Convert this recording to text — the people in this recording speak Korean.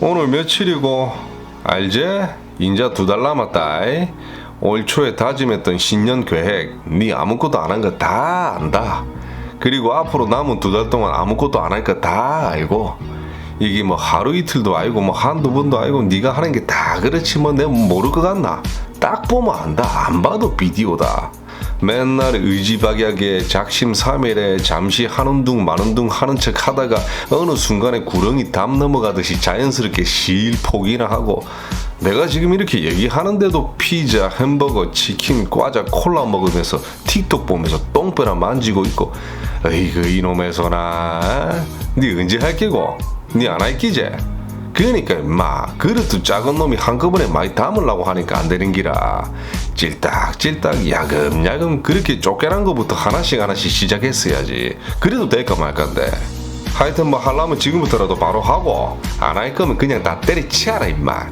오늘 며칠이고 알지? 인자 두 달 남았다. 올 초에 다짐했던 신년 계획 네 아무것도 안 한 거 다 안다. 그리고 앞으로 남은 두 달 동안 아무것도 안 할 거 다 알고 이게 뭐 하루 이틀도 아니고 뭐 한두 번도 아니고 네가 하는 게 다 그렇지 뭐 내가 모를 것 같나? 딱 보면 안다. 안 봐도 비디오다. 맨날 의지박약에 작심삼일에 잠시 하는 둥 마는 둥 하는 척 하다가 어느 순간에 구렁이 담 넘어가듯이 자연스럽게 실 포기나 하고 내가 지금 이렇게 얘기하는데도 피자, 햄버거, 치킨, 과자, 콜라 먹으면서 틱톡 보면서 똥배나 만지고 있고 어이구 이놈의 소나 니 언제 할 끼고? 니 안 할 끼지? 그러니까 임마 그릇도 작은 놈이 한꺼번에 많이 담으려고 하니까 안 되는 기라. 찔딱찔딱 야금야금 그렇게 쫓겨난 거부터 하나씩 하나씩 시작했어야지. 그래도 될까 말까인데. 하여튼 뭐 하려면 지금부터라도 바로 하고 안 할 거면 그냥 다 때려치워라 임마